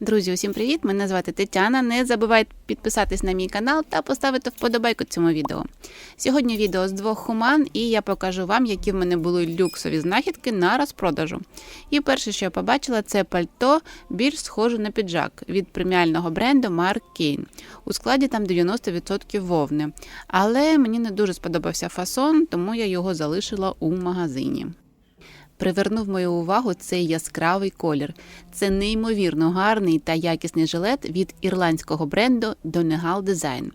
Друзі, усім привіт! Мене звати Тетяна. Не забувайте підписатись на мій канал та поставити вподобайку цьому відео. Сьогодні відео з двох хуман, і я покажу вам, які в мене були люксові знахідки на розпродажу. І перше, що я побачила, це пальто більш схоже на піджак від преміального бренду Mark Kane. У складі там 90% вовни. Але мені не дуже сподобався фасон, тому я його залишила у магазині. Привернув мою увагу цей яскравий колір. Це неймовірно гарний та якісний жилет від ірландського бренду Donegal Design.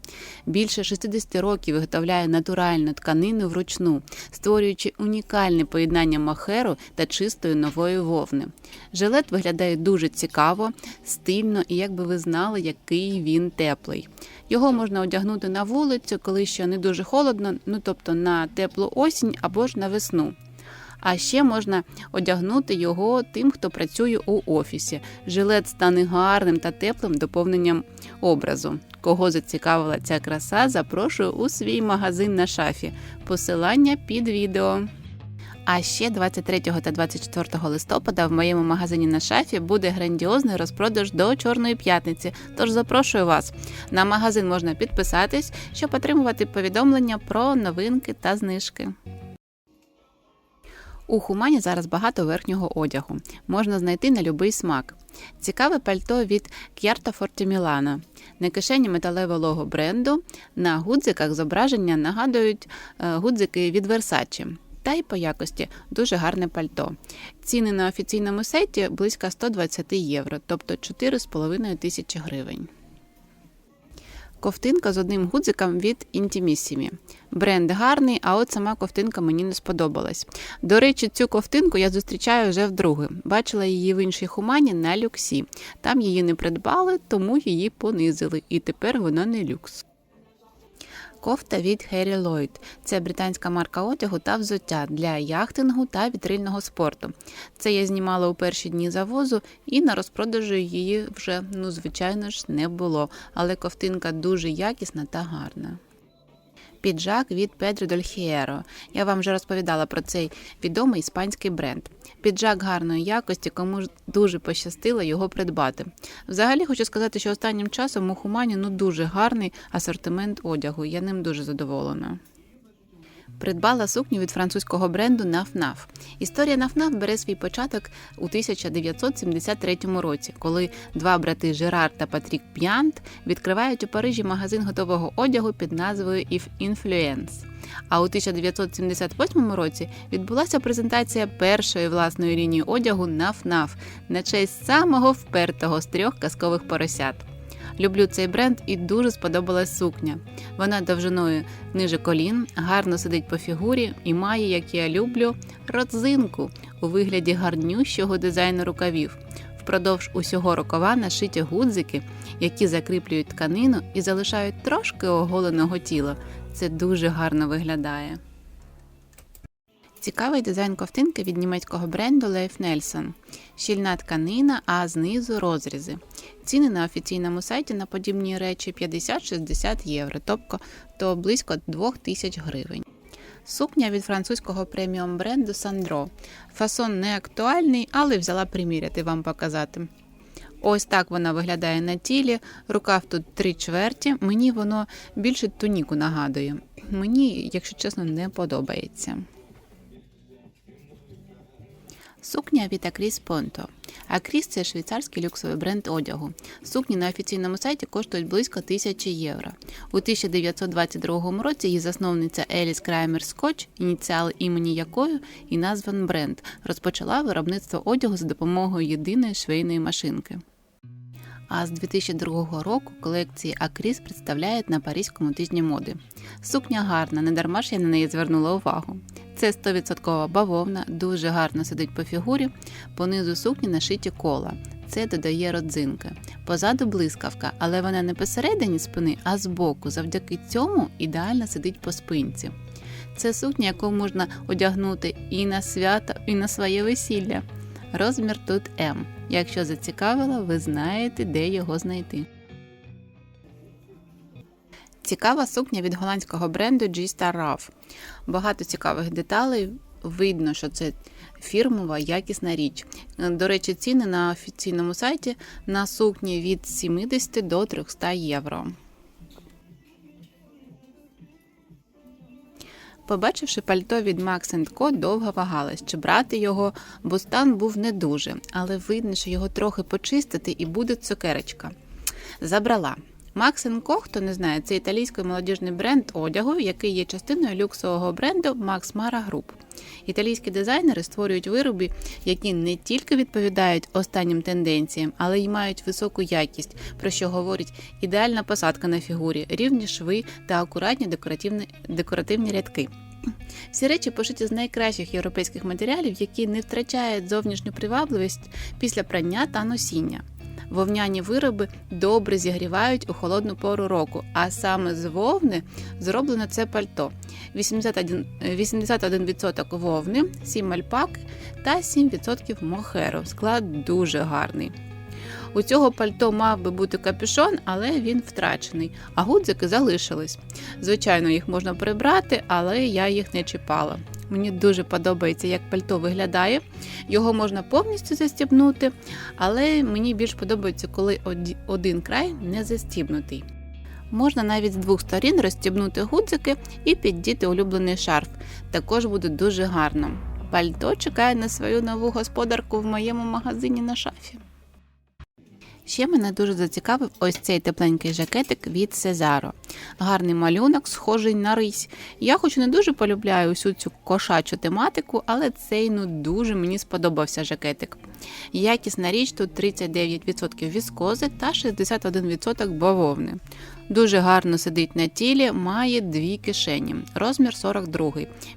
Більше 60 років виготовляє натуральну тканину вручну, створюючи унікальне поєднання махеру та чистої нової вовни. Жилет виглядає дуже цікаво, стильно і як би ви знали, який він теплий. Його можна одягнути на вулицю, коли ще не дуже холодно, ну тобто на теплу осінь або ж на весну. А ще можна одягнути його тим, хто працює у офісі. Жилет стане гарним та теплим доповненням образу. Кого зацікавила ця краса, запрошую у свій магазин на шафі. Посилання під відео. А ще 23 та 24 листопада в моєму магазині на шафі буде грандіозний розпродаж до Чорної п'ятниці. Тож запрошую вас. На магазин можна підписатись, щоб отримувати повідомлення про новинки та знижки. У Хумані зараз багато верхнього одягу. Можна знайти на будь-який смак. Цікаве пальто від К'ярта Форті Мілано. На кишені металеве лого бренду. На гудзиках зображення нагадують е, гудзики від Versace. Та й по якості дуже гарне пальто. Ціни на офіційному сайті близько 120 євро, тобто 4,5 тисячі гривень. Ковтинка з одним гудзиком від Intimissimi. Бренд гарний, а от сама ковтинка мені не сподобалась. До речі, цю ковтинку я зустрічаю вже вдруге. Бачила її в іншій хумані на люксі. Там її не придбали, тому її понизили, і тепер вона не люкс. Кофта від Harry Lloyd. Це британська марка одягу та взуття для яхтингу та вітрильного спорту. Це я знімала у перші дні завозу, і на розпродажу її вже, ну, звичайно ж, не було. Але ковтинка дуже якісна та гарна. Піджак від Pedro del. Я вам вже розповідала про цей відомий іспанський бренд. Піджак гарної якості, кому ж дуже пощастило його придбати. Взагалі хочу сказати, що останнім часом у Хумані ну дуже гарний асортимент одягу. Я ним дуже задоволена. Придбала сукню від французького бренду Наф-Наф. Історія Наф-Наф бере свій початок у 1973 році, коли два брати Жерар та Патрік П'янт відкривають у Парижі магазин готового одягу під назвою If Influence. А у 1978 році відбулася презентація першої власної лінії одягу Наф-Наф на честь самого впертого з трьох казкових поросят. Люблю цей бренд і дуже сподобалась сукня. Вона довжиною ниже колін, гарно сидить по фігурі і має, як я люблю, родзинку у вигляді гарнющого дизайну рукавів. Впродовж усього рукава нашиті гудзики, які закріплюють тканину і залишають трошки оголеного тіла. Це дуже гарно виглядає. Цікавий дизайн ковтинки від німецького бренду Leif Nelson. Щільна тканина, а знизу розрізи. Ціни на офіційному сайті на подібні речі 50-60 євро, тобто то близько 2000 гривень. Сукня від французького преміум бренду Sandro. Фасон не актуальний, але взяла приміряти вам показати. Ось так вона виглядає на тілі. Рукав тут три чверті. Мені воно більше туніку нагадує. Мені, якщо чесно, не подобається. Сукня від Акріс Понто. Акріс це швейцарський люксовий бренд одягу. Сукні на офіційному сайті коштують близько 1000 євро. У 1922 році її засновниця Еліс Краймер Скотч, ініціали імені якої і назван бренд, розпочала виробництво одягу за допомогою єдиної швейної машинки. А з 2002 року колекції Акріс представляють на Паризькому тижні моди. Сукня гарна, не дарма ж я на неї звернула увагу. Це 100% бавовна, дуже гарно сидить по фігурі, понизу сукні нашиті кола. Це додає родзинки. Позаду блискавка, але вона не посередині спини, а збоку. Завдяки цьому ідеально сидить по спинці. Це сукня, яку можна одягнути і на свято, і на своє весілля. Розмір тут М. Якщо зацікавило, ви знаєте, де його знайти. Цікава сукня від голландського бренду G-Star Rav. Багато цікавих деталей. Видно, що це фірмова якісна річ. До речі, ціни на офіційному сайті на сукні від 70 до 300 євро. Побачивши пальто від Max Co, довго вагалась, чи брати його, бо стан був не дуже, але видно, що його трохи почистити і буде цукерочка. Забрала. Co, хто не знає, це італійський молодіжний бренд одягу, який є частиною люксового бренду Max Mara Group. Італійські дизайнери створюють вироби, які не тільки відповідають останнім тенденціям, але й мають високу якість, про що говорить ідеальна посадка на фігурі, рівні шви та акуратні декоративні, декоративні рядки. Всі речі пошиті з найкращих європейських матеріалів, які не втрачають зовнішню привабливість після прання та носіння. Вовняні вироби добре зігрівають у холодну пору року, а саме з вовни зроблено це пальто. 81%, 81% вовни, 7 альпак та 7% мохеру. Склад дуже гарний. У цього пальто мав би бути капюшон, але він втрачений, а гудзики залишились. Звичайно, їх можна прибрати, але я їх не чіпала. Мені дуже подобається, як пальто виглядає. Його можна повністю застібнути, але мені більш подобається, коли один край не застібнутий. Можна навіть з двох сторін розстібнути гудзики і піддіти улюблений шарф. Також буде дуже гарно. Пальто чекає на свою нову господарку в моєму магазині на шафі. Ще мене дуже зацікавив ось цей тепленький жакетик від Сезаро. Гарний малюнок, схожий на рись. Я хоч не дуже полюбляю усю цю кошачу тематику, але цей ну дуже мені сподобався жакетик. Якісна річ тут 39% віскози та 61% бавовни. Дуже гарно сидить на тілі, має дві кишені. Розмір 42.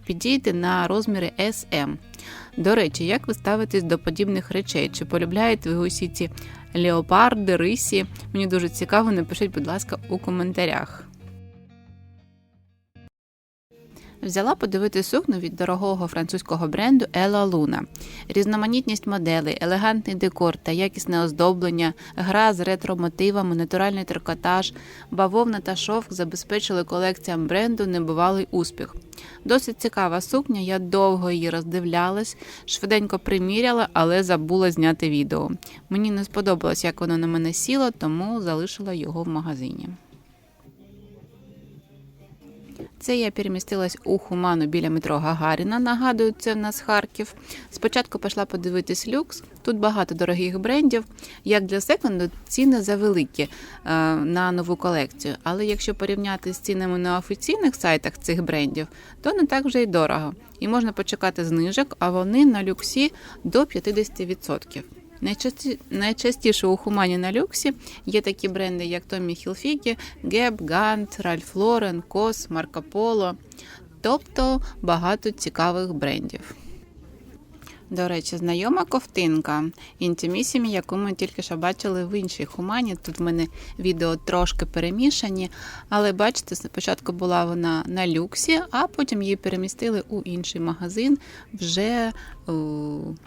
Підійде на розміри SM. До речі, як ви ставитесь до подібних речей? Чи полюбляєте ви усі ці леопарди, рисі? Мені дуже цікаво, напишіть, будь ласка, у коментарях. Взяла подивити сукню від дорогого французького бренду Ела Луна. Різноманітність моделей, елегантний декор та якісне оздоблення, гра з ретро-мотивами, натуральний трикотаж, бавовна та шовк забезпечили колекціям бренду небувалий успіх. Досить цікава сукня, я довго її роздивлялась, швиденько приміряла, але забула зняти відео. Мені не сподобалось, як воно на мене сіло, тому залишила його в магазині. Це я перемістилась у Хуману біля метро Гагаріна. Нагадую, це в нас Харків. Спочатку пішла подивитись люкс. Тут багато дорогих брендів. Як для секонду, ціни завеликі е, на нову колекцію. Але якщо порівняти з цінами на офіційних сайтах цих брендів, то не так вже й дорого. І можна почекати знижок, а вони на люксі до 50%. Найчасті... Найчастіше у Хумані на люксі є такі бренди, як Tommy Hilfiger, Gap, Gant, Ralph Lauren, COS, Marco Polo, тобто багато цікавих брендів. До речі, знайома ковтинка Intimissimi, яку ми тільки що бачили в іншій хумані. Тут в мене відео трошки перемішані, але бачите, спочатку була вона на люксі, а потім її перемістили у інший магазин вже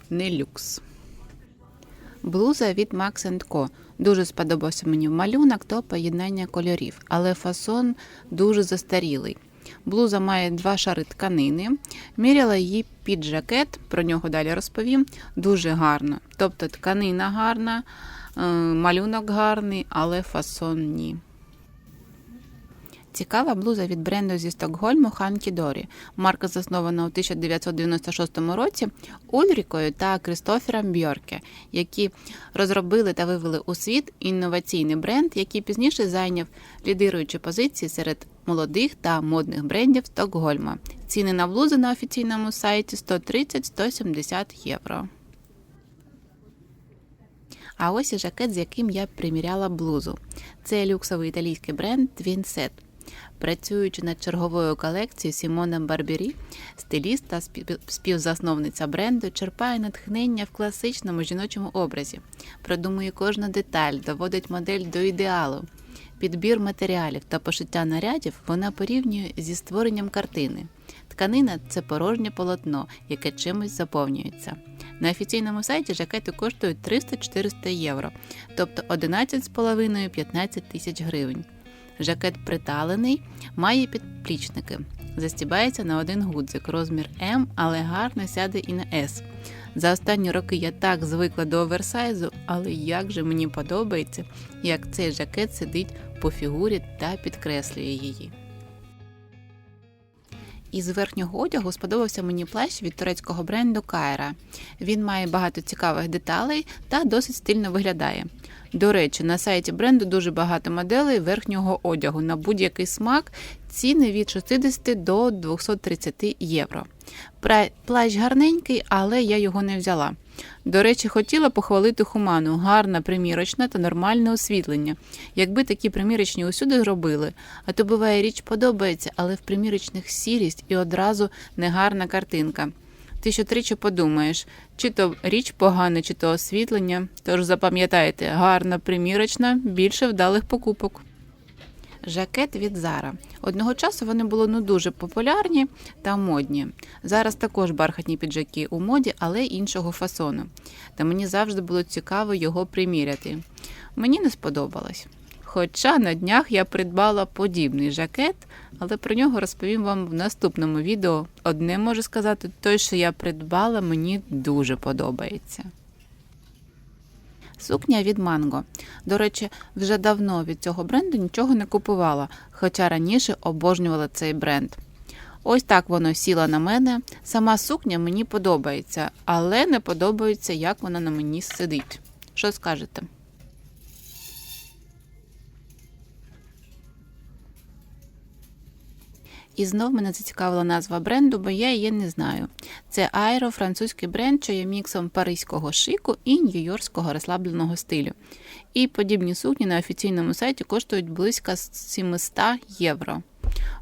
не люкс. Блуза від Max Co. Дуже сподобався мені малюнок та поєднання кольорів, але фасон дуже застарілий. Блуза має два шари тканини. Міряла її під жакет, про нього далі розповім. Дуже гарно. Тобто тканина гарна, е, малюнок гарний, але фасон ні. Цікава блуза від бренду зі Стокгольму Ханкі Дорі. Марка заснована у 1996 році Ульрікою та Крістофером Бьорке, які розробили та вивели у світ інноваційний бренд, який пізніше зайняв лідируючі позиції серед молодих та модних брендів Стокгольма. Ціни на блузи на офіційному сайті 130-170 євро. А ось і жакет, з яким я приміряла блузу. Це люксовий італійський бренд Twinset. Працюючи над черговою колекцією Сімона Барбері, стиліст та співзасновниця бренду черпає натхнення в класичному жіночому образі, продумує кожну деталь, доводить модель до ідеалу. Підбір матеріалів та пошиття нарядів вона порівнює зі створенням картини. Тканина це порожнє полотно, яке чимось заповнюється. На офіційному сайті жакети коштують 300-400 євро, тобто 11,5-15 тисяч гривень. Жакет приталений, має підплічники. Застібається на один гудзик, розмір М, але гарно сяде і на С. За останні роки я так звикла до оверсайзу, але як же мені подобається, як цей жакет сидить по фігурі та підкреслює її. Із верхнього одягу сподобався мені плащ від турецького бренду Кайра. Він має багато цікавих деталей та досить стильно виглядає. До речі, на сайті бренду дуже багато моделей верхнього одягу на будь-який смак, ціни від 60 до 230 євро. Плащ гарненький, але я його не взяла. До речі, хотіла похвалити Хуману, гарна примірочна та нормальне освітлення. Якби такі примірочні усюди зробили, а то буває річ подобається, але в примірочних сірість і одразу негарна картинка. Ти що тричі подумаєш, чи то річ погана, чи то освітлення. Тож запам'ятайте, гарна примірочна, більше вдалих покупок. Жакет від Зара. Одного часу вони були ну дуже популярні та модні. Зараз також бархатні піджаки у моді, але іншого фасону. Та мені завжди було цікаво його приміряти. Мені не сподобалось. Хоча на днях я придбала подібний жакет, але про нього розповім вам в наступному відео. Одне можу сказати, той, що я придбала, мені дуже подобається. Сукня від Манго. До речі, вже давно від цього бренду нічого не купувала, хоча раніше обожнювала цей бренд. Ось так воно сіло на мене. Сама сукня мені подобається, але не подобається, як вона на мені сидить. Що скажете? І знов мене зацікавила назва бренду, бо я її не знаю. Це Aero, французький бренд, що є міксом паризького шику і нью-йоркського розслабленого стилю. І подібні сукні на офіційному сайті коштують близько 700 євро.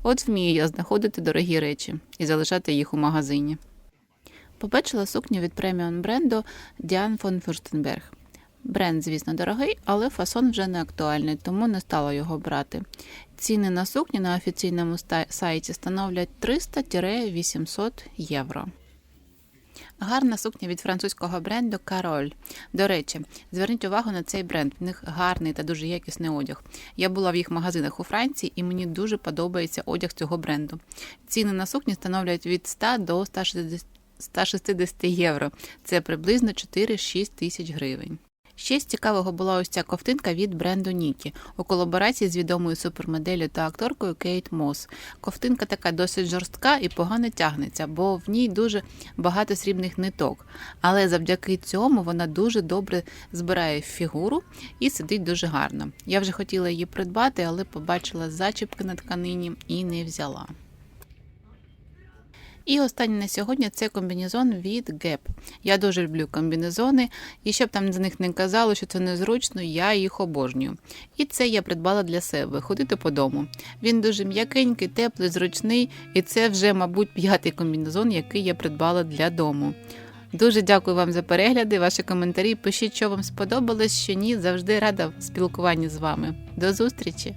От вмію я знаходити дорогі речі і залишати їх у магазині. Побачила сукню від преміум бренду Diane von Furstenberg. Бренд, звісно, дорогий, але фасон вже не актуальний, тому не стала його брати. Ціни на сукні на офіційному сайті становлять 300-800 євро. Гарна сукня від французького бренду Кароль. До речі, зверніть увагу на цей бренд. В них гарний та дуже якісний одяг. Я була в їх магазинах у Франції, і мені дуже подобається одяг цього бренду. Ціни на сукні становлять від 100 до 160 160 євро. Це приблизно 4-6 тисяч гривень. Ще з цікавого була ось ця ковтинка від бренду Нікі у колаборації з відомою супермоделлю та акторкою Кейт Мос. Ковтинка така досить жорстка і погано тягнеться, бо в ній дуже багато срібних ниток. Але завдяки цьому вона дуже добре збирає фігуру і сидить дуже гарно. Я вже хотіла її придбати, але побачила зачіпки на тканині і не взяла. І останнє на сьогодні це комбінезон від Gap. Я дуже люблю комбінезони, і щоб там за них не казали, що це незручно, я їх обожнюю. І це я придбала для себе ходити по дому. Він дуже м'якенький, теплий, зручний, і це вже, мабуть, п'ятий комбінезон, який я придбала для дому. Дуже дякую вам за перегляди, ваші коментарі. Пишіть, що вам сподобалось, що ні. Завжди рада спілкуванні з вами. До зустрічі!